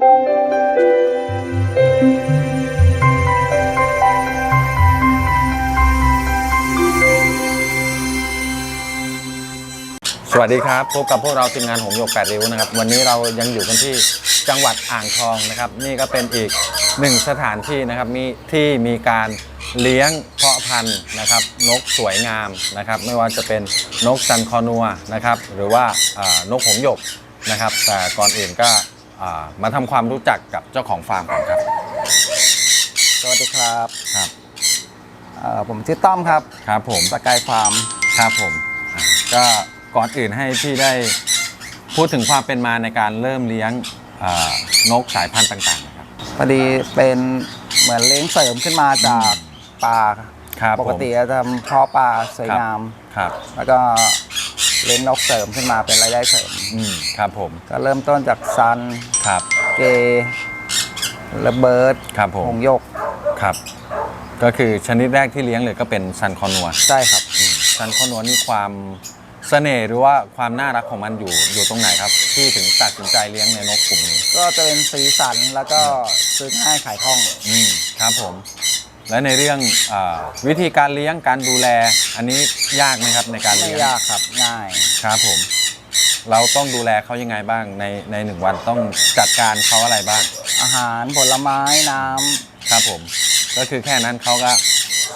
สวัสดีครับพบกับพวกเราทีมงานหงส์หยกแปดริ้วนะครับ วันนี้เรายังอยู่กันที่จังหวัดอ่างทองนะครับ นี่ก็เป็นอีกหนึ่งสถานที่นะครับมีที่มีการเลี้ยงเพาะพันธุ์นะครับนกสวยงามนะครับ ไม่ว่าจะเป็นนกซันคอนัวนะครับ หรือว่านกหงหยกนะครับ แต่ก่อนอื่นก็ มาทำความรู้จักกับเจ้าของฟาร์มก่อนครับสวัสดีครับครับเอ่อผมชื่อต้อมครับครับผมสกายฟาร์มครับผมอะก็ก่อนอื่นให้พี่ได้พูดถึงความเป็นมาในการเริ่มเลี้ยงเอ่อนกสายพันธุ์ต่างๆนะครับ พอดีเป็นเหมือนเลี้ยงเสริมขึ้นมาจากปลาครับปกติผมจะทำเพาะปลาสวยงาม ครับ แล้วก็ เลี้ยงนกเสริมขึ้นมาเป็นรายได้เสริม อืมครับผมก็เริ่มต้นจากซัน ครับเกย์ระเบิร์ดครับผมหงส์หยกครับ ก็คือชนิดแรกที่เลี้ยงเลยก็เป็นซันคอนัวใช่ครับ ซันคอนัวนี่ความเสน่ห์หรือว่าความน่ารักของมันอยู่อยู่ตรงไหนครับ ที่ถึงตัดสินใจเลี้ยงในนกกลุ่มนี้ ก็จะเป็นสีสันแล้วก็ซื้อง่ายขายคล่อง อืมครับผม และในเรื่องอาวิธีการเลี้ยงการดูแล อันนี้ยากไหมครับในการไม่เลี้ยงยากครับง่าย ครับผม เราต้องดูแลเขายังไงบ้างในในหนึ่งวันต้องจัดการเขาอะไรบ้าง อาหารผลไม้น้ำครับผม ก็คือแค่นั้นเขาก็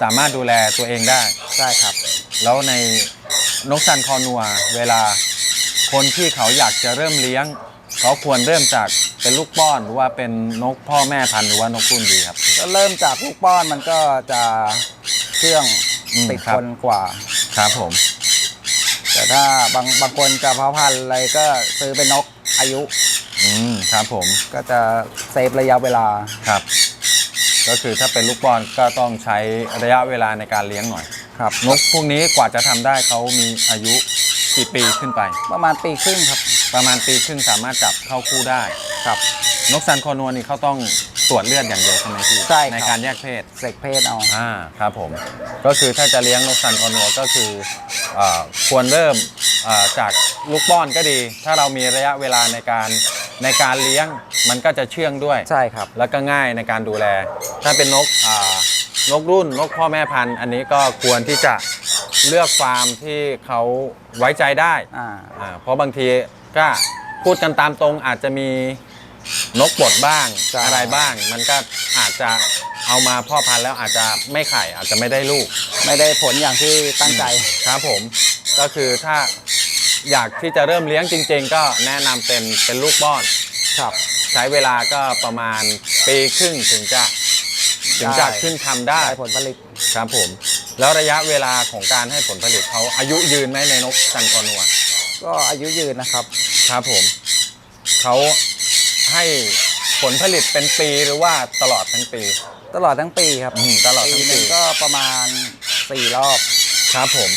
สามารถดูแลตัวเองได้ ใช่ครับ แล้วในนกซันคอนัวเวลาคนที่เขาอยากจะเริ่มเลี้ยง เขาควรเริ่มจากเป็นลูกป้อนหรือว่าเป็นนกพ่อแม่พันธุ์หรือว่านกรุ่นดีครับ ก็เริ่มจากลูกป้อนมันก็จะเครื่องอืมติดครับ คนกว่า ครับผม แต่ถ้าบางบางคนจะเพาะพันธุ์อะไรก็ซื้อเป็นนกอายุอืมครับผม ก็จะเซฟระยะเวลา ครับ ก็คือถ้าเป็นลูกป้อนก็ต้องใช้ระยะเวลาในการเลี้ยงหน่อย ครับ นกพวกนี้กว่าจะทำได้เขามีอายุกี่ปีขึ้นไป ประมาณปีครึ่งครับ ประมาณปีครึ่งสามารถจับเข้าคู่ได้ครับ นกซันคอนัวนี่เขาต้องตรวจเลือดอย่างเดียวใช่ไหมพี่ใช่ครับ ในการแยกเพศ เสกเพศเอาอ่าครับผมก็คือถ้าจะเลี้ยงนกซันคอนัวก็คือเอ่อควรเริ่มเอ่อจากลูกป้อนก็ดี ถ้าเรามีระยะเวลาในการในการเลี้ยงมันก็จะเชื่องด้วย ใช่ครับ แล้วก็ง่ายในการดูแล ถ้าเป็นนกอ่านกรุ่นนกพ่อแม่พันธุ์อันนี้ก็ควรที่จะเลือกฟาร์มที่เขาไว้ใจได้อ่า อ่าเพราะบางที ก็พูดกันตามตรงอาจจะมีนกบดบ้างใช่ อะไรบ้าง มันก็อาจจะเอามาพ่อพันธุ์แล้วอาจจะไม่ไข่อาจจะไม่ได้ลูก ไม่ได้ผลอย่างที่ตั้งใจ ครับผมก็คือถ้าอยากที่จะเริ่มเลี้ยงจริง ๆ ก็แนะนำเป็นเป็นลูกป้อน ครับ ใช้เวลาก็ประมาณปีครึ่งถึงจะถึงจะได้ ขึ้นทำได้ได้ผลผลิตครับผม แล้วระยะเวลาของการให้ผลผลิตเขาอายุยืนไหมในนกซันคอนัว ก็อายุยืนนะครับ ครับผม เขาให้ผลผลิตเป็นปีหรือว่าตลอดทั้งปี ตลอดทั้งปีครับอืมตลอดทั้งปี หนึ่งก็ประมาณ 4 รอบ ครับผม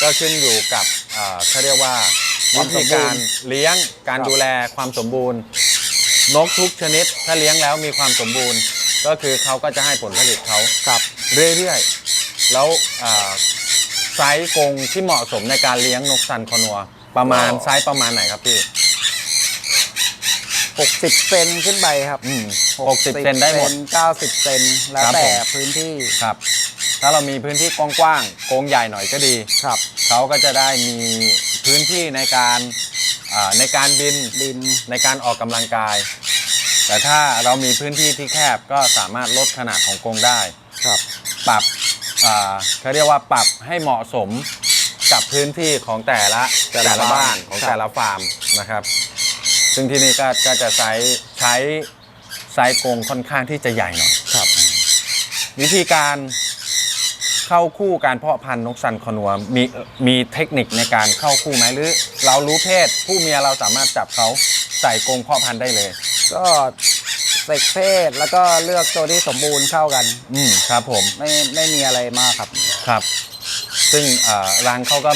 ก็ขึ้นอยู่กับเอ่อเขาเรียกว่าควาวิมสธีมบูรณ์การเลี้ยงการครับ ดูแลความสมบูรณ์ นกทุกชนิด ถ้าเลี้ยงแล้วมีความสมบูรณ์ ก็คือเขาก็จะให้ผลผลิตเขาครับ เรื่อยๆ แล้วเอ่อ ไซส์กรงที่เหมาะสมในการเลี้ยงนกซันคอนัว ประมาณก็ไซส์ประมาณไหนครับพี่ 60 เซนขึ้นไปครับอืมหกสิบเซนได้หมด 90 เซนแล้วครับแต่ผม พื้นที่ครับ ถ้าเรามีพื้นที่กว้างๆกรงใหญ่หน่อยก็ดี ครับเขาก็จะได้มีพื้นที่ในการอ่าในการบินดินในการออกกำลังกาย แต่ถ้าเรามีพื้นที่ที่แคบก็สามารถลดขนาดของกรงได้ ครับปรับ อ่าเขาเรียกว่าปรับให้เหมาะสมกับพื้นที่ของแต่ละแต่ละบ้าบ้านนของครับ แต่ละฟาร์มนะครับ ซึ่งที่นี่ก็ก็จะใช้ใช้ไซส์กรงค่อนข้างที่จะใหญ่หน่อย ครับ วิธีการเข้าคู่การเพาะพันธุ์นกซันคอนัวมีมีเทคนิคในการเข้าคู่ไหมหรือ เรารู้เพศผู้เมียเราสามารถจับเขาใส่กรงเพาะพันธุ์ได้เลย ก็ เสกเพศแล้วก็เลือกตัวที่สมบูรณ์เข้ากัน อืมครับผมไม่ไม่มีอะไรมากครับ ครับ ซึ่งเอ่อร้านเขาก็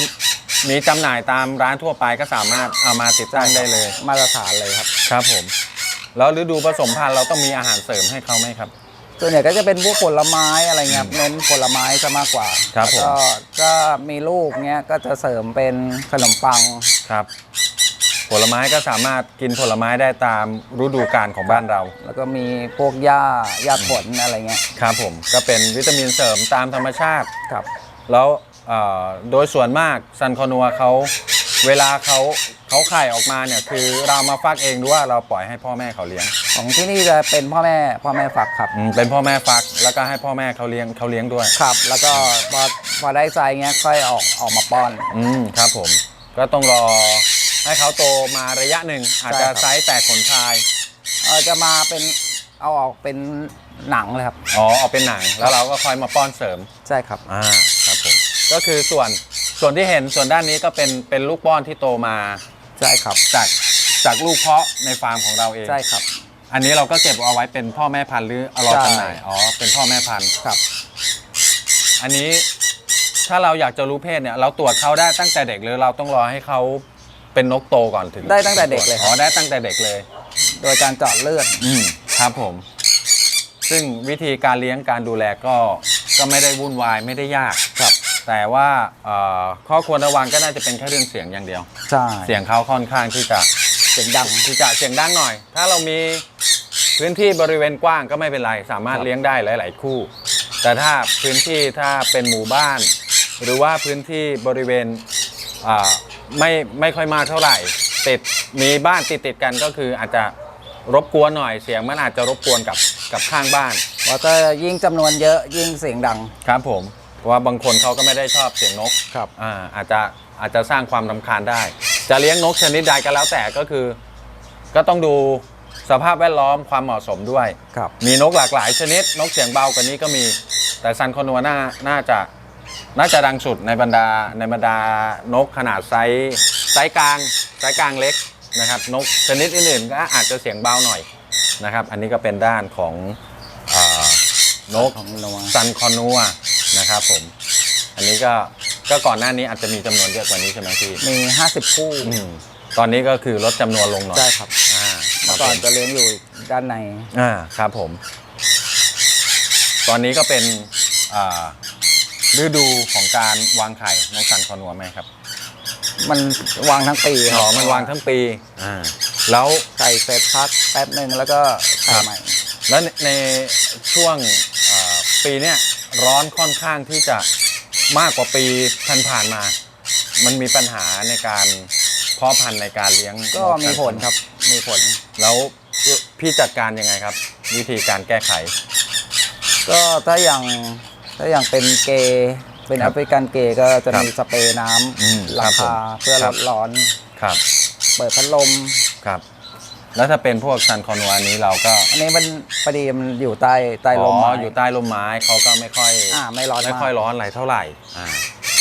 มีจำหน่ายตามร้านทั่วไปก็สามารถเอามาติดตั้งได้เลย มาตรฐานเลยครับครับผม แล้วฤดูผสมพันธุ์เราต้องมีอาหารเสริมให้เขาไหมครับ ส่วนใหญ่ก็จะเป็นพวกผลไม้อะไรเงี้ยครับเน้นผลไม้ซะมากกว่าครับผม แล้วก็ก็มีลูกเงี้ยก็จะเสริมเป็นขนมปัง ครับ ผลไม้ก็สามารถกินผลไม้ได้ตามฤดูกาลของบ้านเรา แล้วก็มีพวกหญ้าหญ้าผลอะไรเงี้ยครับผมก็เป็นวิตามินเสริมตามธรรมชาติ ครับ แล้วเอ่อโดยส่วนมากซันคอนัวเขาเวลาเขาเขาไข่ออกมาเนี่ยคือเรามาฟักเองหรือว่าเราปล่อยให้พ่อแม่เขาเลี้ยงของที่นี่จะเป็นพ่อแม่พ่อแม่ฝักครับ อืมเป็นพ่อแม่ฟักแล้วก็ให้พ่อแม่เขาเลี้ยงเขาเลี้ยงด้วย ครับ แล้วก็พอพอได้ไซส์เงี้ยค่อยออกออกมาป้อน อืมครับผมก็ต้องรอ ให้เขาโตมาระยะหนึ่งอาจจะใช่ครับไซส์แตกขนชายเออจะมาเป็นเอาออกเป็นหนังเลยครับ อ๋อออกเป็นหนังแล้วเราก็คอยมาป้อนเสริมใช่ครับอ่าครับผมก็คือส่วนส่วนที่เห็นส่วนด้านนี้ก็เป็นเป็นลูกป้อนที่โตมาใช่ครับจากจากลูกเพาะในฟาร์มของเราเองใช่ครับ อันนี้เราก็เก็บเอาไว้เป็นพ่อแม่พันธุ์หรือเอารอใช่จำหน่ายอ๋อเป็นพ่อแม่พันธุ์ครับ อันนี้ถ้าเราอยากจะรู้เพศเนี่ย เราตรวจเขาได้ตั้งแต่เด็กหรือเราต้องรอให้เขา เป็นนกโตก่อนถึงได้ตั้งแต่เด็กเลยคอ๋รัอบได้ตั้งแต่เด็กเลย โดยการเจาะเลือด อืมครับผม ซึ่งวิธีการเลี้ยงการดูแลก็ก็ไม่ได้วุ่นวายไม่ได้ยากครับ แต่ว่าเอ่อข้อควรระวังก็น่าจะเป็นแค่เรื่องเสียงอย่างเดียว ใช่เสียงเขาค่อนข้างที่จะเสียงดัง ที่จะเสียงดังหน่อย ถ้าเรามีพื้นที่บริเวณกว้างก็ไม่เป็นไร สามารถครับเลี้ยงได้หลาย ๆ คู่ แต่ถ้าพื้นที่ถ้าเป็นหมู่บ้าน หรือว่าพื้นที่บริเวณอ่า ไม่ไม่ค่อยมากเท่าไหร่ ติดมีบ้านติดติดๆกันก็คืออาจจะรบกวนหน่อยเสียงมันอาจจะรบกวนกับกับข้างบ้านเพราะถ้ายิ่งจำนวนเยอะยิ่งเสียงดัง ครับผมเพราะว่าบางคนเขาก็ไม่ได้ชอบเสียงนกครับ อ่าอาจจะอาจจะสร้างความรำคาญได้ จะเลี้ยงนกชนิดใดก็แล้วแต่ก็คือ ก็ต้องดูสภาพแวดล้อมความเหมาะสมด้วย ครับ มีนกหลากหลายชนิด นกเสียงเบากว่านี้ก็มี แต่ซันคอนัวน่าน่าจะ น่าจะดังสุดในบรรดาในบรรดานกขนาดไซส์ไซส์กลางไซส์กลางเล็กนะครับนกชนิดอื่นๆก็อาจจะเสียงเบาหน่อยนะครับ อันนี้ก็เป็นด้านของเออนกของนัวซันคอนัวนะครับผม อันนี้ก็ก็ก่อนหน้านี้อาจจะมีจำนวนเยอะกว่านี้ใช่ไหมพี่มี 50 คู่อืมตอนนี้ก็คือลดจำนวนลงหน่อยใช่ครับอ่าคเมื่รัอบก่อนผมจะเลี้ยงอยู่ด้านในอ่าครับผม ตอนนี้ก็เป็นอ่า ฤดูของการวางไข่นกซันคอนัวไหมครับ มันวางทั้งปีคอ๋รัอบมันวางทั้งปี อ่า แล้วไข่เสร็จพักแป๊บหนึ่งแล้วก็ไข่ครับใหม่ แล้วในในช่วงอ่าปีเนี้ยร้อนค่อนข้างที่จะมากกว่าปีผ่านๆมา มันมีปัญหาในการเพาะพันธุ์ในการเลี้ยงก็นมีซันผลครับ มีผล แล้วพี่จัดการยังไงครับ วิธีการแก้ไข ก็ถ้าอย่าง ถ้าอย่างเป็นเกย์เป็นครัแอบฟริกันเกย์ก็จะครับมีสเปรย์น้อืมำราครับคาผมเพื่อคลรับ ดร้อน ครับเปิดพัดลม ครับ แล้วถ้าเป็นพวกซันคอนัวอันนี้เราก็อันนี้มันพอดีมันอยู่ใต้ใต้ลมอ๋อไม้อยู่ใต้ลมไม้เขาก็ไม่ค่อย อ่าไม่ร้อนไม่มาก ค่อยร้อนอะไรเท่าไหร่อ่า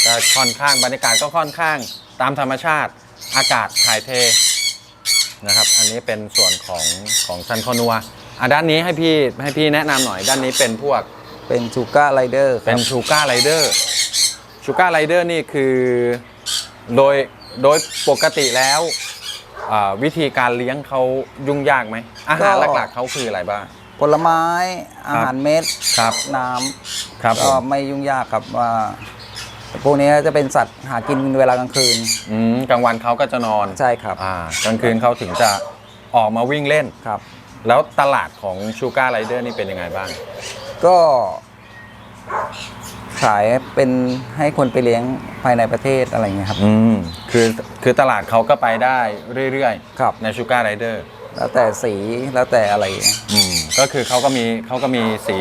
ก็ค่อนข้างบรรยากาศก็ค่อนข้างตามธรรมชาติ อากาศถ่ายเทนะครับ อันนี้เป็นส่วนของของซันคอนัวอะด้านนี้ให้พี่ให้พี่แนะนำหน่อย ด้านนี้เป็นพวก เป็นชูก้าไรเดอร์คเป็รันบชูการ์ไรเดอร์ชูการ์ไรเดอร์นี่คือโดยโดยปกติแล้วอ่าวิธีการเลี้ยงเขายุ่งยากไหมอาหารหลักๆเขาคืออะไรบ้างผลไม้อาหารเม็ดครับน้ครับำผก็มไม่ยุ่งยากครับว่าพวกนี้จะเป็นสัตว์หากินเวลากลางคืนอืมกลางวันเขาก็จะนอนใช่ครับอ่ากลางคืนเขาถึงจะออกมาวิ่งเล่นครับ แล้วตลาดของชูการ์ไรเดอร์นี่เป็นยังไงบ้าง ก็ขายเป็นให้คนไปเลี้ยงภายในประเทศอะไรเงี้ยครับ อืมคือคือตลาดเขาก็ไปได้เรื่อยครับ ๆ ในชูการ์ไรเดอร์แล้วแต่สีแล้วแต่อะไรเงี้ยอืมก็คือเขาก็มีเขาก็มีสี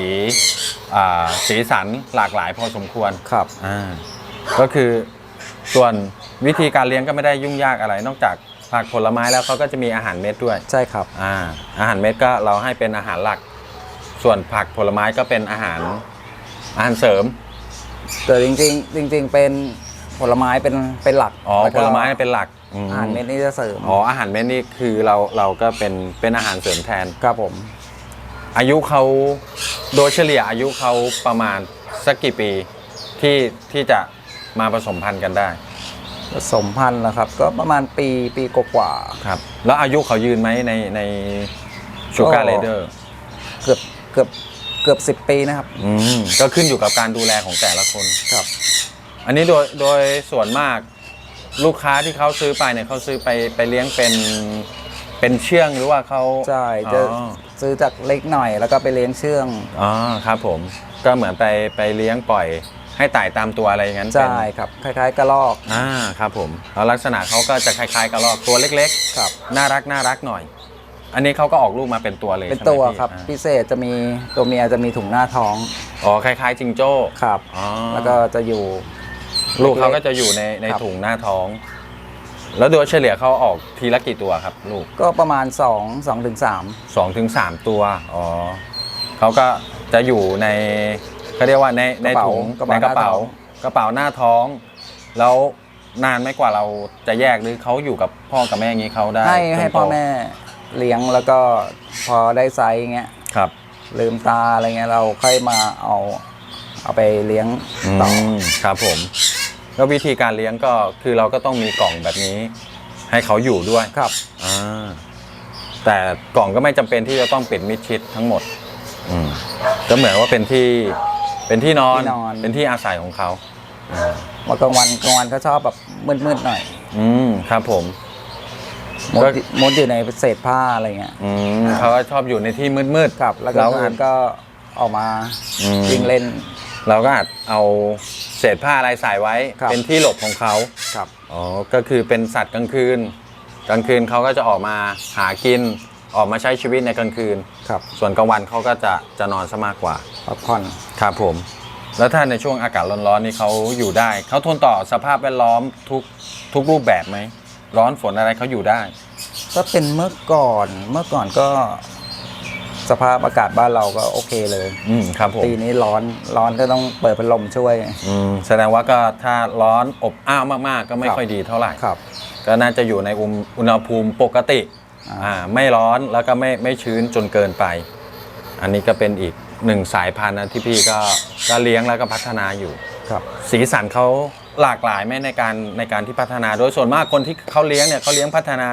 อ่าสีสันหลากหลายพอสมควร ครับ อ่าก็คือส่วนวิธีการเลี้ยงก็ไม่ได้ยุ่งยากอะไร นอกจากผักผลไม้แล้วเขาก็จะมีอาหารเม็ดด้วย ใช่ครับ อ่าอาหารเม็ดก็เราให้เป็นอาหารหลัก ส่วนผักผลไม้ก็เป็นอาหารอาหารเสริม แต่จริงๆ จริง ๆ เป็นผลไม้เป็นเป็นหลักอ๋อแล้วผก็ลไม้เป็นหลักอืมอาหารเม็ดนี่จะเสริมอ๋ออาหารเม็ดนี่คือเราเราก็เป็นเป็นอาหารเสริมแทน ครับผม อายุเขาโดยเฉลี่ยอายุเขาประมาณสักกี่ปีที่ที่จะมาผสมพันธุ์กันได้ผสมพันธุ์แล้วครับ ก็ประมาณปีปีกว่าครับ แล้วอายุเขายืนไหมในในชูการ์ก็เรเดอร์ๆเกือบ เกือบเกือบสิบปีนะครับ อืมก็ขึ้นอยู่กับการดูแลของแต่ละคน ครับ อันนี้โดยโดยส่วนมากลูกค้าที่เขาซื้อไปเนี่ยเขาซื้อไปไปเลี้ยงเป็นเป็นเชื่องหรือว่าเขาใช่จะอ๋อ ซื้อจากเล็กหน่อยแล้วก็ไปเลี้ยงเชื่อง อ๋อครับผมก็เหมือนไปไปเลี้ยงปล่อย ให้ไต่ตามตัวอะไรอย่างนั้นเป็นใช่ครับ คล้ายๆกระลอกอ่าครับผมแล้วลักษณะเขาก็จะคล้ายๆกระรอกตัวเล็กครับ ๆ น่ารักน่ารักหน่อย อันนี้เขาก็ออกลูกมาเป็นตัวเลยเป็นใช่ไหมตัวพี่ครับ อ่าพิเศษจะมีตัวเมียจะมีถุงหน้าท้องอ๋อคล้ายๆจิงโจ้ครับ อ๋อแล้วก็จะอยู่ ลูกเขาก็จะอยู่ในในครับ ถุงหน้าท้อง แล้วโดยเฉลี่ยเขาออกทีละกี่ตัวครับลูก ก็ประมาณ 2 2ถึง3 สองถึงสามตัว อ๋อเขาก็จะอยู่ในเขาเรียกว่าในในถุงในกระเป๋ากระเป๋าหน้าท้อง แล้วนานไหม่กว่าเราจะแยกหรือเขาอยู่กับพ่อกับแม่อย่างนี้เขาได้ให้จนให้โตพ่อแม่ เลี้ยงแล้วก็พอได้ไซส์เงี้ยครับ ลืมตาอะไรเงี้ยเราค่อยมาเอาเอาไปเลี้ยงต่ออมครับผม แล้ววิธีการเลี้ยงก็คือเราก็ต้องมีกล่องแบบนี้ ให้เขาอยู่ด้วยครับอ่าแต่กล่องก็ไม่จำเป็นที่จะต้องปิดมิดชิดทั้งหมด อืมก็เหมือนว่าเป็นที่เป็นที่นอนที่นอน เป็นที่อาศัยของเขาอ่าว่ากลางวันกลางวันเขาชอบแบบมืดๆหน่อย อืมครับผม มุดก็มุดอยู่ในเศษผ้าอะไรเงี้ยอืมเขาก็ชอบอยู่ในที่มืดๆครับ แล้วก็เราคือาจนก็ออกมาอืม วิ่งเล่น เราก็อาจเอาเศษผ้าอะไรใส่ไว้ ครับ เป็นที่หลบของเขาครับ อ๋อก็คือเป็นสัตว์กลางคืน กลางคืนเขาก็จะออกมาหากินออกมาใช้ชีวิตในกลางคืน ครับส่วนกลางวันเขาก็จะจะนอนซะมากกว่า พักผ่อนครับผม แล้วถ้าในช่วงอากาศร้อนๆนี่เขาอยู่ได้ เขาทนต่อสภาพแวดล้อมทุกทุกรูปแบบไหม ร้อนฝนอะไรเขาอยู่ได้ ก็เป็นเมื่อก่อนเมื่อก่อนก็สภาพอากาศบ้านเราก็โอเคเลยอืมครับผมปีนี้ร้อนร้อนก็ต้องเปิดพัดลมช่วย อืมแสดงว่าก็ถ้าร้อนอบอ้าวมากๆ ก็ไม่ครับ ค่อยดีเท่าไหร่ครับ ก็น่าจะอยู่ในอุณอุณหภูมิปกติอ่า อ่าไม่ร้อนแล้วก็ไม่ไม่ชื้นจนเกินไป อันนี้ก็เป็นอีกหนึ่งสายพันธุ์นะที่พี่ก็ก็เลี้ยงแล้วก็พัฒนาอยู่ ครับ สีสันเขา หลากหลายไหมในการในการที่พัฒนาโดยส่วนมากคนที่เขาเลี้ยงเนี่ยเขาเลี้ยงพัฒนา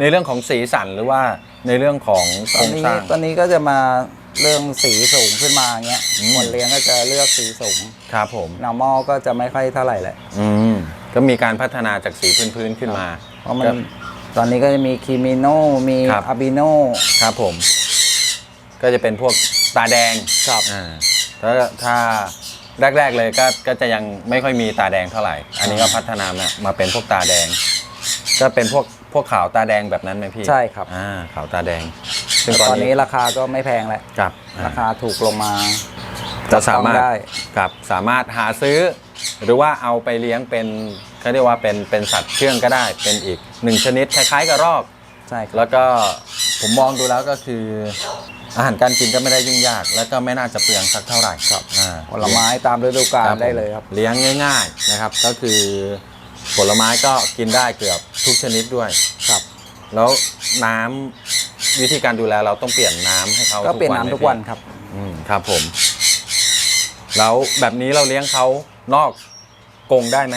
ในเรื่องของสีสันหรือว่าในเรื่องของตโคอรนงนี้สร้าง ตอนนี้ก็จะมาเรื่องสีสูงขึ้นมาเงี้ยอืม คนเลี้ยงก็จะเลือกสีสูง ครับผม normal ก็จะไม่ค่อยเท่าไหร่แหละอืมก็มีการพัฒนาจากสีพื้นๆขึ้นมา เพราะมันก็ตอนนี้ก็จะมีคิมิโนมีครับ อาบิโนครับผม ก็จะเป็นพวกตาแดงครับ อ่าถ้าถ้า แรก ๆ เลยก็ก็จะยังไม่ค่อยมีตาแดงเท่าไหร่ อันนี้ก็พัฒนามามาเป็นพวกตาแดง ก็เป็นพวกพวกขาวตาแดงแบบนั้นไหมพี่ใช่ครับ อ่าขาวตาแดงซึ่งตตออนนนี้นี้ราคาก็ไม่แพงแล้วครับอ่ราคาถูกลงมาจะสามารถจับต้องได้ ครับสามารถหาซื้อ หรือว่าเอาไปเลี้ยงเป็นเขาเรียกว่าเป็นเป็นสัตว์เชื่องก็ได้ เป็นอีกหนึ่งชนิดคล้ายๆกับรอก ใช่ครับ แล้วก็ผมมองดูแล้วก็คือ อาหารการกินก็ไม่ได้ยุ่งยาก แล้วก็ไม่น่าจะเปลืองสักเท่าไหร่ครับอ่าผลไม้ตามฤดูกาลครับได้เลยครับผมเลี้ยงง่าย ๆนะครับ ก็คือผลไม้ก็กินได้เกือบทุกชนิดด้วยครับ แล้วน้ำวิธีการดูแลเราต้องเปลี่ยนน้ำให้เขาก็เปลี่ยนน้ำไหมทุกวันพี่ครับ อืมครับผม แล้วแบบนี้เราเลี้ยงเขานอกกรงได้ไหม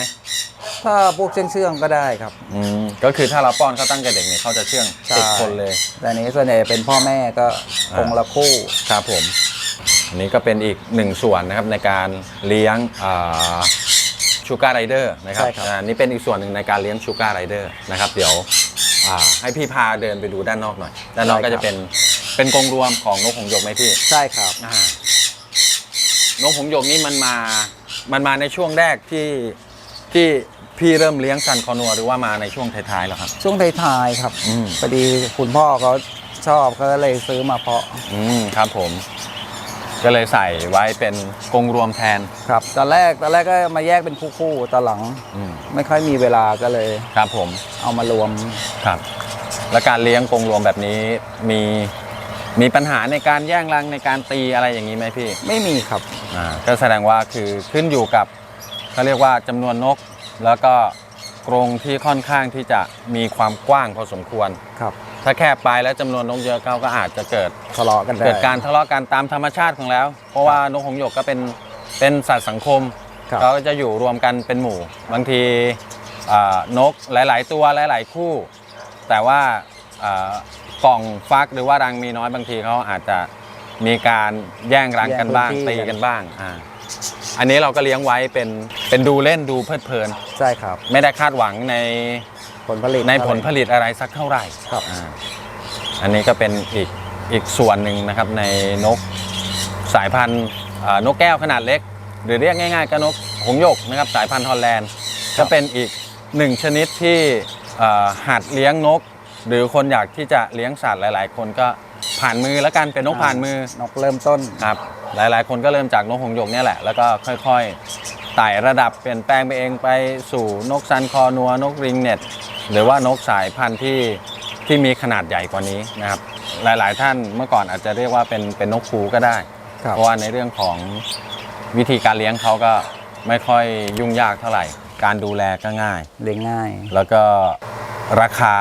ถ้าพวกเชื่องๆก็ได้ครับ อืมก็คือถ้าเราป้อนเขาตั้งแต่เด็กเนี่ยเขาจะเชื่องใช่ ติดคนเลย แต่อันนี้ส่วนใหญ่เป็นพ่อแม่ก็อ่าคงละคู่ ครับผม อันนี้ก็เป็นอีกหนึ่งส่วนนะครับในการเลี้ยงชูการ์ไรเดอร์นะครับใช่ครับ อ่านี่เป็นอีกส่วนหนึ่งในการเลี้ยงชูการ์ไรเดอร์นะครับ เดี๋ยวอ่าให้พี่พาเดินไปดูด้านนอกหน่อย ด้านนอกก็จะเป็นเป็นกรงรวมของนกหงส์หยกไหมพี่ ใช่ครับ อ่านกหงส์หยกนี่มันมา มันมาในช่วงแรกที่ที่ พี่เริ่มเลี้ยงซันคอนัวหรือว่ามาในช่วงท้ายๆแล้วครับ ช่วงท้ายๆครับอืม พอดีคุณพ่อเขาชอบเขาก็เลยซื้อมาเพาะอืมครับผม ก็เลยใส่ไว้เป็นกรงรวมแทนครับตอนแรกตอนแรกก็มาแยกเป็นคู่ๆตอนหลังอืมไม่ค่อยมีเวลาก็เลย ครับผมเอามารวม ครับ และการเลี้ยงกรงรวมแบบนี้มีมีปัญหาในการแย่งรังในการตีอะไรอย่างนี้ไหมพี่ ไม่มีครับ อ่าก็แสดงว่าคือขึ้นอยู่กับเขาเรียกว่าจำนวนนก แล้วก็กรงที่ค่อนข้างที่จะมีความกว้างพอสมควร ครับถ้าแคบไปแล้วจำนวนนกเยอะเขาก็อาจจะเกิด ทะเลาะกันได้ เกิดการทะเลาะกันตามธรรมชาติของแล้ว เพราะว่านกหงส์หยกก็เป็นเป็นสัตว์สังคมครับ เขาก็จะอยู่รวมกันเป็นหมู่ บางทีอ่านกหลาย ๆ ตัวหลาย ๆ คู่ แต่ว่าอ่ากล่องฟักหรือว่ารังมีน้อยบางทีเขาอาจจะมีการแย่งรังกันบ้างแย่งพื้นที่ตีกันบ้างอ่า อันนี้เราก็เลี้ยงไว้เป็นเป็นดูเล่นดูเพลิดเพลิน ใช่ครับ ไม่ได้คาดหวังในผลผลิตในผลผลิตอะไรสักเท่าไหร่ครับอ่าอันนี้ก็เป็นอีกอีกส่วนหนึ่งนะครับในนกสายพันธุ์อ่านกแก้วขนาดเล็ก หรือเรียกง่ายๆก็นกหงส์หยกนะครับสายพันธุ์ฮอลแลนด์ก็เป็นอีกหนึ่งชนิดที่เอ่อหัดเลี้ยงนก หรือคนอยากที่จะเลี้ยงสัตว์หลาย ๆ คนก็ ผ่านมือแล้วกันเป็นนกผ่านมือ นกเริ่มต้นครับ หลายๆ คนก็เริ่มจากนกหงส์หยกเนี่ยแหละ แล้วก็ค่อยๆไต่ระดับเปลี่ยนแปลงไปเองไปสู่นกซันคอนัวนกริงเน็ตหรือว่านกสายพันธุ์ที่ที่มีขนาดใหญ่กว่านี้นะครับ หลายๆท่านเมื่อก่อนอาจจะเรียกว่าเป็นเป็นนกคูก็ได้ ครับ เพราะว่าในเรื่องของวิธีการเลี้ยงเขาก็ไม่ค่อยยุ่งยากเท่าไหร่ การดูแลก็ง่าย เลี้ยงง่าย แล้วก็ราคา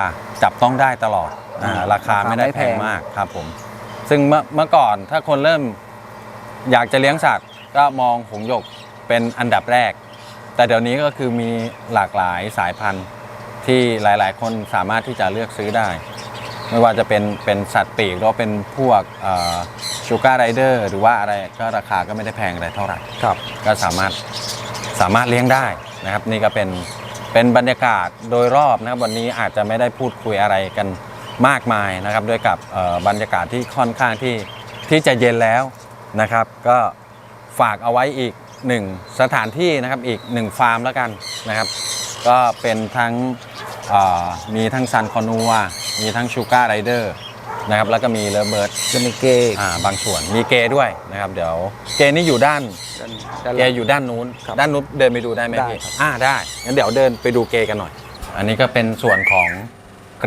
จับต้องได้ตลอด อ่าอ่าราคาไม่ได้ราคาไม่แพแพงงมากครับผม ซึ่งเมื่อเมื่อก่อนถ้าคนเริ่มอยากจะเลี้ยงสัตว์ ก็มองหงส์หยกเป็นอันดับแรก แต่เดี๋ยวนี้ก็คือมีหลากหลายสายพันธุ์ที่หลาย ๆ คนสามารถที่จะเลือกซื้อได้ ไม่ว่าจะเป็นเป็นสัตว์ปีกหรือว่าเป็นพวกชูการ์ไรเดอร์หรือว่าอะไรก็ราคาก็ไม่ได้แพงอะไรเท่าไหร่ครับ ก็สามารถสามารถเลี้ยงได้นะครับ นี่ก็เป็นเป็นบรรยากาศโดยรอบนะครับวันนี้อาจจะไม่ได้พูดคุยอะไรกัน มากมายนะครับด้วยกับเอ่อบรรยากาศที่ค่อนข้างที่ที่จะเย็นแล้วนะครับ ก็ฝากเอาไว้อีกหนึ่งสถานที่นะครับอีกหนึ่งฟาร์มแล้วกันนะครับ ก็เป็นทั้งเอ่อมีทั้งซันคอนัวมีทั้งชูการ์ไรเดอร์นะครับแล้วก็มีเลเบิร์ดจะมีเกย์อ่าบางส่วนมีเกย์ด้วยนะครับ เดี๋ยวเกย์นี่อยู่ด้านด้านหเกลังย์อยู่ด้านนู้นครับด้านนู้นเดินไปดูได้ไหมได้พี่ครับอ่าได้งั้นเดี๋ยวเดินไปดูเกย์กันหน่อย อันนี้ก็เป็นส่วนของเก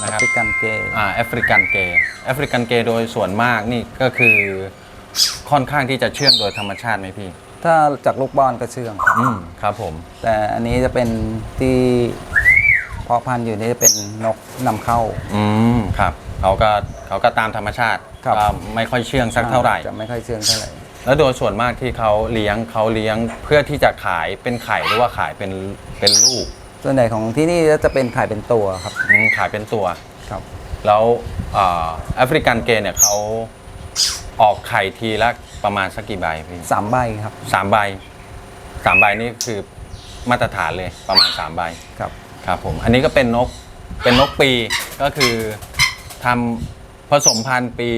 รย์แอนะครับ ฟริกันเกย์ อ่าแอฟริกันเกย์แอฟริกันเกย์โดยส่วนมากนี่ก็คือค่อนข้างที่จะเชื่องโดยธรรมชาติไหมพี่ ถ้าจากลูกบอลก็เชื่องครับอืมครับผม แต่อันนี้จะเป็นที่เพาะพันธุ์อยู่นี่จะเป็นนกนำเข้า อืมครับเขาก็เขาก็ตามธรรมชาติครับ ก็ไม่ค่อยเชื่องสักเท่าไหร่ จะไม่ค่อยเชื่องเท่าไหร่ แล้วโดยส่วนมากที่เขาเลี้ยงเขาเลี้ยงเพื่อที่จะขายเป็นไข่หรือว่าขายเป็นเป็นลูก ส่วนใหญ่ของที่นี่ก็จะเป็นขายเป็นตัวครับ อืมขายเป็นตัว ครับ แล้วแอฟริกันเกย์เนี่ยเขาออกไข่ทีละประมาณสักกี่ใบพี่สามใบครับ สามใบสามใบนี่คือมาตรฐานเลยประมาณสามใบครับ ครับผม อันนี้ก็เป็นนกเป็นนกปีก็คือทำผสมพันธุ์ปี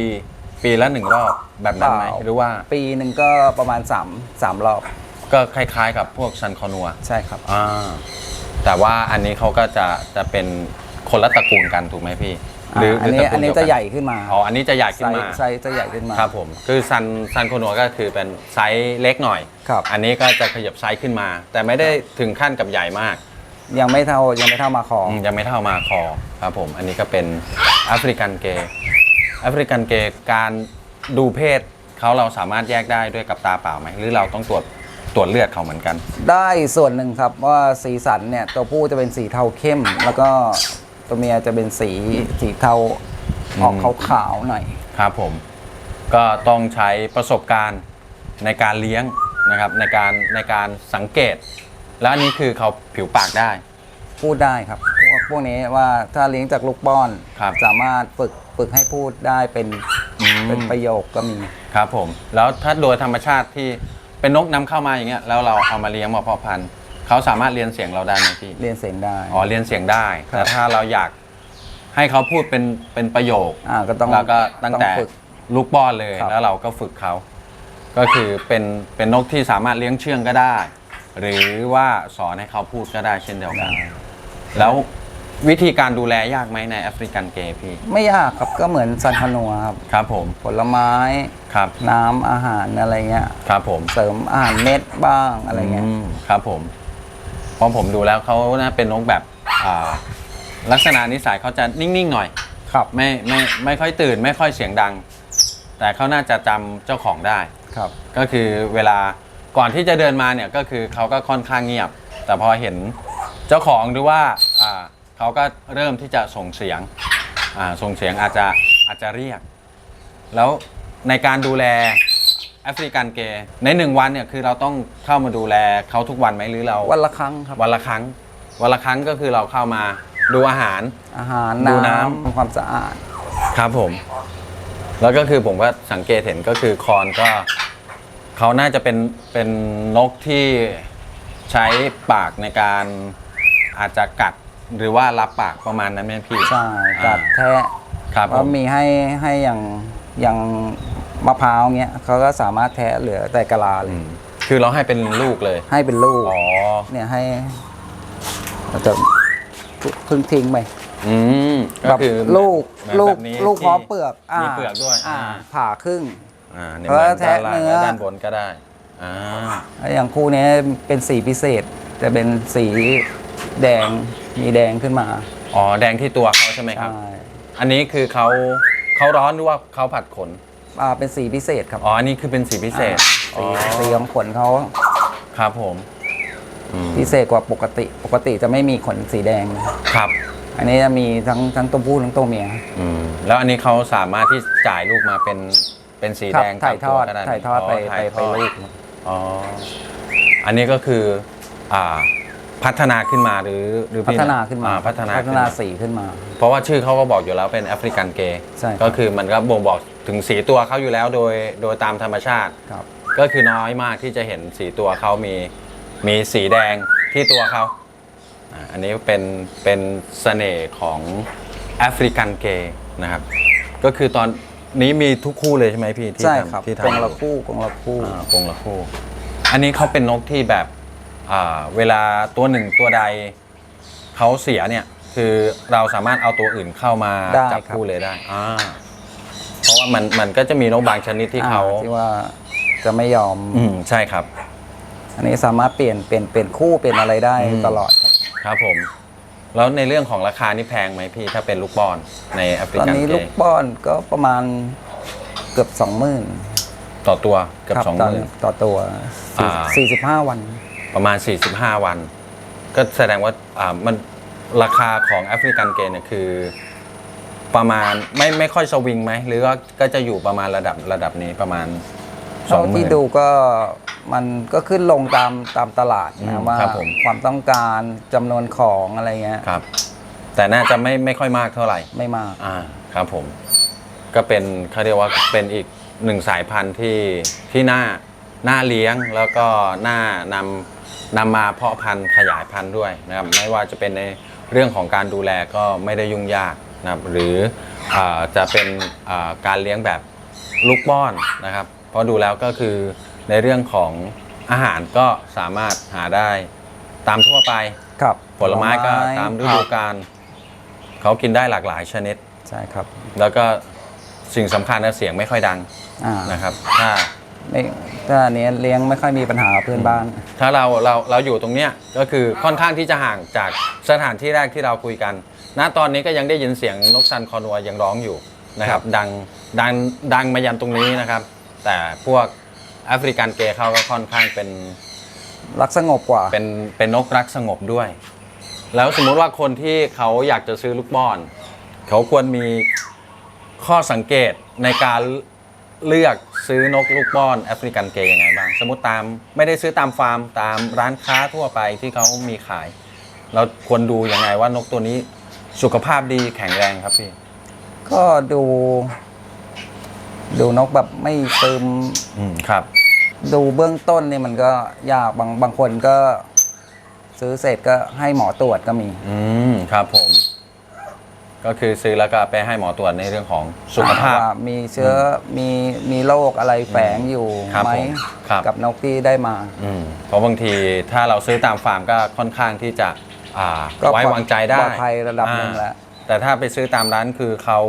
ปีละหนึ่งรอบแบบนั้นไหมเปล่า หรือว่าปีหนึ่งก็ประมาณ3 3รอบ ก็คล้ายๆ กับพวกซันคอนัว ใช่ครับ อ่า แต่ว่าอันนี้เขาก็จะจะเป็นคนละตระกูลกันถูกไหมพี่อ่าอันนี้ตระกูลอันนี้เดียวกัจะใหญ่ขึ้นมาอ๋ออันนี้จะใหญ่ขึ้นไซมาส์ไซส์จะใหญ่ขึ้นมา ครับผมคือซันซันโคนัวก็คือเป็นไซส์เล็กหน่อย ครับ อันนี้ก็จะขยับไซส์ขึ้นมา แต่ไม่ได้ถึงขั้นกับใหญ่มากยังไม่เท่ายังไม่เท่ามาคออืมยังไม่เท่ามาคอครับผม อันนี้ก็เป็นแอฟริกันเกย์แอฟริกันเกย์การดูเพศเขาเราสามารถแยกได้ด้วยกับตาเปล่าไหมหรือเราต้องตรวจ ตรวจเลือดเขาเหมือนกัน ได้ส่วนหนึ่งครับว่าสีสันเนี่ยตัวผู้จะเป็นสีเทาเข้ม แล้วก็ตัวเมียจะเป็นสีสีเทาออกอืมขาวๆหน่อย ครับผม ก็ต้องใช้ประสบการณ์ในการเลี้ยงนะครับในการในการสังเกต แล้วอันนี้คือเขาผิวปากได้ พูดได้ครับพวกพวกนี้ว่าถ้าเลี้ยงจากลูกป้อนครับ สามารถฝึกฝึกให้พูดได้เป็นอืม เป็นประโยคก็มี ครับผม แล้วถ้าโดยธรรมชาติที่ เป็นนกนำเข้ามาอย่างเงี้ยแล้วเราเอามาเลี้ยงมาเพาะพันธุ์เขาสามารถเรียนเสียงเราได้ไหมพี่เรียนเสียงได้ อ๋อเรียนเสียงได้ ครับ แต่ถ้าเราอยากให้เขาพูดเป็นเป็นประโยค อ่าก็ต้องเราก็ตั้งแต่ฝึก ลูกป้อนเลยครับแล้วเราก็ฝึกเขา ก็คือเป็นเป็นนกที่สามารถเลี้ยงเชื่องก็ได้ หรือว่าสอนให้เขาพูดก็ได้เช่นเดียวกันแล้ว วิธีการดูแลยากไหมในแอฟริกันเกย์พี่ ไม่ยากครับก็เหมือนซันคานัวครับ ครับผม ผลไม้ ครับ น้ำอาหารอะไรเงี้ย ครับผมเสริมอาหารเม็ดบ้างอะไรเงี้ย มครับผมเพราะผมดูแล้วเขาน่าเป็นนกแบบอ่าลักษณะนิสัยเขาจะนิ่ง ๆ หน่อย ครับ ไม่ไม่ไม่ค่อยตื่นไม่ค่อยเสียงดัง แต่เขาน่าจะจำเจ้าของได้ ครับ ก็คือเวลาก่อนที่จะเดินมาเนี่ยก็คือเขาก็ค่อนข้างเงียบ แต่พอเห็นเจ้าของหรือว่าอ่า เขาก็เริ่มที่จะส่งเสียงอ่าส่งเสียงอาจจะอาจจะเรียก แล้วในการดูแลแอฟริกันเกย์ในหนึ่งวันเนี่ยคือเราต้องเข้ามาดูแลเขาทุกวันไหมหรือเราวันละครั้งครับ วันละครั้ง วันละครั้งก็คือเราเข้ามาดูอาหาร อาหารดูน้ำ น้ำทำความสะอาด ครับผม แล้วก็คือผมก็สังเกตเห็นก็คือคอนก็เขาน่าจะเป็นเป็นนกที่ใช้ปากในการอาจจะกัด หรือว่ารับปากประมาณนั้นไหมพี่ใช่กัดอ่าแทะครับผก็มมีให้ให้อย่างอย่างมะพร้าวเงี้ยเขาก็สามารถแทะเหลือแต่กะลาเลอืยมคือเราให้เป็นลูกเลยให้เป็นลูก อ๋อเนี่ยให้เราจะเพึ่งทิ้งไปอืมแบก็บคือลูกเหมือนลูแบกบนี้ลูกที่พร้อมเปลือกามีเปลือกด้วยอ่าอ่าผ่าครึ่ง อ่าเนี่ยเพราะว่าเหมือนด้านล่างแทะเนื้อ และด้านบนก็ได้อ่าแล้วอย่างคู่นี้เป็นสีพิเศษ จะเป็นสีแดง มีแดงขึ้นมาอ๋อแดงที่ตัวเขาใช่ไหมครับ ใช่อันนี้คือเขาเขาร้อนหรือว่าเขาผัดขนอ่าเป็นสีพิเศษครับอ๋ออันนี้คือเป็นสีพิเศษอ๋สีอสีของขนเขาครับผมอืมพิเศษกว่าปกติ ปกติจะไม่มีขนสีแดงครับอันนี้จะมีทั้งทั้งตัวผู้ทั้งตัวเมียอืมแล้วอันนี้เขาสามารถที่จ่ายลูกมาเป็นเป็นสีครับแดงถ่ายทอดตมตัวก็ไถ่ายทอดไปไปถ่ายไปทอด ลูก อ๋อ อันนี้ก็คือ อ่า พัฒนาขึ้นมาหรือหรือพัพี่ฒนาขึ้นมาอ่พัฒนาพัฒขึ้นามาสีขึ้นมา เพราะว่าชื่อเขาก็บอกอยู่แล้วเป็นแอฟริกันเกย์ใช่ครับ ก็คือมันก็บ่งบอกถึงสีตัวเขาอยู่แล้วโดยโดยตามธรรมชาติ ครับ ก็คือน้อยมากที่จะเห็นสีตัวเขามีมีสีแดงที่ตัวเขาอ่าอันนี้เป็นเป็นเสน่ห์ของแอฟริกันเกย์นะครับ ก็คือตอนนี้มีทุกคู่เลยใช่ไหมพี่ที่ใช่ทำครับที่กรงทำละคู่กรงละคู่อ่ากรงละคู่ อันนี้เขาเป็นนกที่แบบอ่า เวลาตัวหนึ่งตัวใดเขาเสียเนี่ยคือเราสามารถเอาตัวอื่นเข้ามาได้จับครับคู่เลยได้อ่าเพราะว่ามันมันก็จะมีนกบางชนิดที่เขาอ่ที่ว่าจะไม่ยอม อืมใช่ครับ อันนี้สามารถเปลี่ยนเปลี่ยนเปลี่ยนคู่เปลี่ยนอะไรได้อืม ตลอดครับ ครับผม แล้วในเรื่องของราคานี่แพงไหมพี่ถ้าเป็นลูกบอลในแอฟริตอนกันนี้เกลูกป้อนก็ประมาณเกือบสองหมื่นต่อตัวเกือบสองหต่อมื่น ต่อตัวอ่า สี่สิบห้าวัน ประมาณ 45 วัน ก็แสดงว่าอ่ามันราคาของแอฟริกันเกย์เนี่ยคือประมาณไม่ไม่ค่อยสวิงไหม หรือว่าก็จะอยู่ประมาณระดับระดับนี้ประมาณสอเท่างหมื่ที่น ดูก็มันก็ขึ้นลงตามตามตลาดอืนะมว่าครับผม ความต้องการจำนวนของอะไรเงี้ยครับ แต่น่าจะไม่ไม่ค่อยมากเท่าไหร่ ไม่มาก อ่าครับผมก็เป็นเขาเรียกว่าเป็นอีกหนึ่งสายพันธุ์ที่ที่น่าน่าเลี้ยงแล้วก็น่านำ นำมาเพาะพันธุ์ขยายพันธุ์ด้วยนะครับไม่ว่าจะเป็นในเรื่องของการดูแลก็ไม่ได้ยุ่งยากนะครับหรืออาจะเป็นอ่าการเลี้ยงแบบลูกป้อนนะครับ เพราะดูแล้วก็คือในเรื่องของอาหารก็สามารถหาได้ตามทั่วไปครับผลไม้ก็ตามฤดูกาลเขากินได้หลากหลายชนิดใช่ครับ แล้วก็สิ่งสำคัญนะเสียงไม่ค่อยดังอ่านะครับ ถ้า ไม่ถ้าอันนี้เลี้ยงไม่ค่อยมีปัญหากับเพื่อนบ้าน ถ้าเราเราเราอยู่ตรงเนี้ยก็คือค่อนข้างที่จะห่างจากสถานที่แรกที่เราคุยกัน ณตอนนี้ก็ยังได้ยินเสียงนกซันคอนัวยังร้องอยู่นะครับ ดังดังดังมายันตรงนี้นะครับ แต่พวกแอฟริกันเกย์เขาก็ค่อนข้างเป็นรักสงบกว่า เป็นเป็นนกรักสงบด้วย แล้วสมมุติว่าคนที่เขาอยากจะซื้อลูกบอลเขาควรมีข้อสังเกตในการ เลือกซื้อนกลูกบอลแอฟริกันเกย์ยังไงบ้าง สมมติตามไม่ได้ซื้อตามฟาร์มตามร้านค้าทั่วไปที่เขามีขาย เราควรดูยังไงว่านกตัวนี้สุขภาพดีแข็งแรงครับพี่ ก็ดู ดูนกแบบไม่ซึม อืมครับ ดูเบื้องต้นนี่มันก็ยากบางบางคนก็ ซื้อเสร็จก็ให้หมอตรวจก็มี อืมครับผม ก็คือซื้อแล้วก็ไปให้หมอตรวจในเรื่องของสุขภาพ ว่ามีเชื้อมีมีโรคอะไรแฝงอยู่ครับไหมผมครับ กับนกที่ได้มา อืมเพราะบางทีถ้าเราซื้อตามฟาร์มก็ค่อนข้างที่จะอ่าก็ไว้วางใจได้ปลอดภัยระดับหนึ่งอ่าแล้วแต่ถ้าไปซื้อตามร้านคือเขา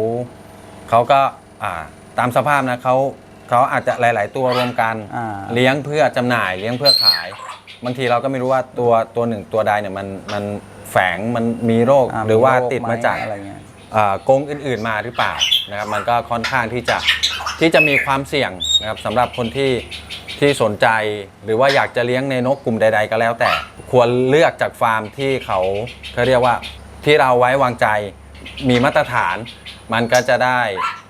เขาก็อ่าตามสภาพนะเขาเขาอาจจะหลาย ๆ ตัวรวมกัน อ่า เลี้ยงเพื่อจำหน่ายเลี้ยงเพื่อขาย บางทีเราก็ไม่รู้ว่าตัวตัวหนึ่งตัวใดเนี่ยมันมัน แฝงมันมีโรคอ่หรือว่าโคติดไหมาจาก อะไรเงี้ยอ่ากรงอื่นๆมาหรือเปล่านะครับมันก็ค่อนข้างที่จะที่จะมีความเสี่ยงนะครับสำหรับคนที่ที่สนใจ หรือว่าอยากจะเลี้ยงในนกกลุ่มใด ๆ ก็แล้ว แต่ควรเลือกจากฟาร์มที่เขาเขาเรียกว่าที่เราไว้วางใจมีมาตรฐาน มันก็จะได้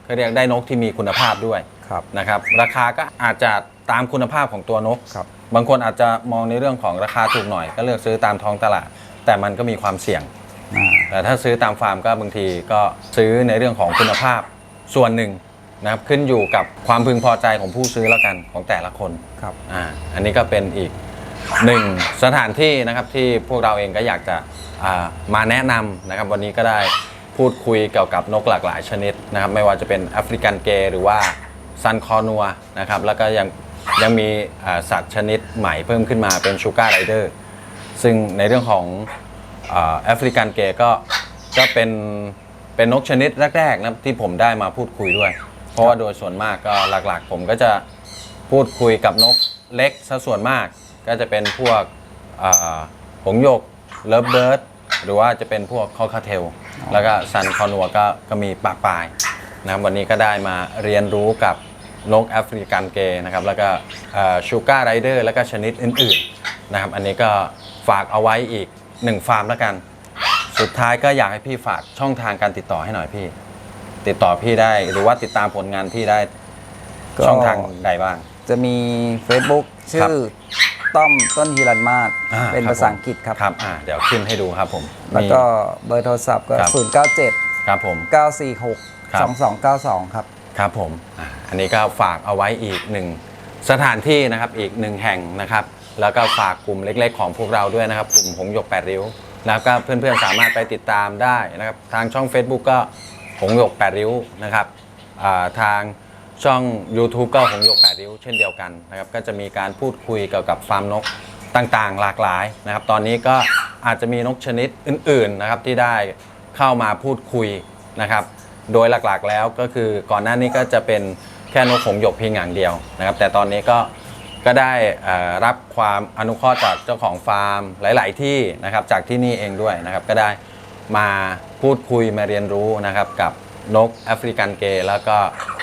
เขาเรียกได้นกที่มีคุณภาพด้วยครับ นะครับราคาก็อาจจะตามคุณภาพของตัวนก ครับ บางคนอาจจะมองในเรื่องของราคาถูกหน่อยก็เลือกซื้อตามท้องตลาด แต่มันก็มีความเสี่ยง อ่า แต่ถ้าซื้อตามฟาร์มก็บางทีก็ซื้อในเรื่องของคุณภาพส่วนหนึ่งนะครับขึ้นอยู่กับความพึงพอใจของผู้ซื้อแล้วกันของแต่ละคนครับ อ่าอันนี้ก็เป็นอีกหนึ่งสถานที่นะครับที่พวกเราเองก็อยากจะอ่ามาแนะนำนะครับ วันนี้ก็ได้พูดคุยเกี่ยวกับนกหลากหลายชนิดนะครับ ไม่ว่าจะเป็นแอฟริกันเกย์หรือว่าซันคอนัวนะครับแล้วก็ยังยังมีอ่าสัตว์ชนิดใหม่เพิ่มขึ้นมาเป็นชูการ์ไรเดอร์ ซึ่งในเรื่องของแอฟริกันเกย์ก็ก็เป็นเป็นนกชนิดแรกๆนะที่ผมได้มาพูดคุยด้วย เพราะว่าโดยส่วนมากก็หลักๆ ผมก็จะพูดคุยกับนกเล็กซะส่วนมาก ก็จะเป็นพวกหงส์หยกเลิฟเบิร์ดหรือว่าจะเป็นพวกคอคาเทล แล้วก็ซันคอนัวก็ก็มีปากปลายนะครับวันนี้ก็ได้มาเรียนรู้กับนกแอฟริกันเกย์นะครับ แล้วก็ชูการ์ไรเดอร์แล้วก็ชนิดอื่นๆนะครับ อันนี้ก็ ฝากเอาไว้อีกหนึ่งฟาร์มแล้วกัน สุดท้ายก็อยากให้พี่ฝากช่องทางการติดต่อให้หน่อยพี่ ติดต่อพี่ได้หรือว่าติดตามผลงานพี่ได้ก็ ช่องทางใดบ้าง จะมี Facebook ชื่ครัอบต้อมต้นฮีรันมาศอ่เป็นครับภาษาอังกฤษครับ ครับอ่าเดี๋ยวขึ้นให้ดูครับผมแล้วก็เบอร์โทรศัพท์ก็ ครับ 0 9 7 ครับผม 9 4 6 ครับ 2 2 9 2 ครับ ครับผมอ่าอันนี้ก็ฝากเอาไว้อีกหนึ่งสถานที่นะครับอีกหนึ่งแห่งนะครับ แล้วก็ฝากกลุ่มเล็ก ๆ ของพวกเราด้วยนะครับ กลุ่มหงหยกแปดริ้วแล้วก็เพื่อนๆสามารถไปติดตามได้นะครับ ทางช่อง Facebook ก็หงหยกแปดริ้วนะครับทางช่อง YouTube ก็หงหยกแปดริ้วเช่นเดียวกันนะครับ ก็จะมีการพูดคุยเกี่ยวกับฟาร์มนกต่างๆ หลากหลายนะครับ ตอนนี้ก็อาจจะมีนกชนิดอื่น ๆนะครับที่ได้เข้ามาพูดคุยนะครับ โดยหลักๆแล้วก็คือก่อนหน้านี้ก็จะเป็นแค่นกหงหยกเพียงอย่างเดียวนะครับ แต่ตอนนี้ก็ ก็ได้เอ่อรับความอนุเคราะห์จากเจ้าของฟาร์มหลาย ๆ ที่นะครับจากที่นี่เองด้วยนะครับ ก็ได้มาพูดคุยมาเรียนรู้นะครับกับนกแอฟริกันเกย์แล้วก็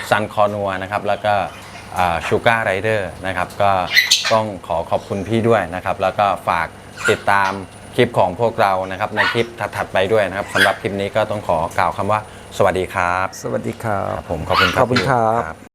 ซันคอนัวนะครับแล้วก็ชูการ์ไรเดอร์นะครับก็ต้องขอขอบคุณพี่ด้วยนะครับ แล้วก็ฝากติดตามคลิปของพวกเรานะครับในคลิปถัด ๆ ไปด้วยนะครับสำหรับคลิปนี้ก็ต้องขอกล่าวคำว่าสวัสดีครับ สวัสดีครับผมขอบคุณครับขอบคุณครับพี่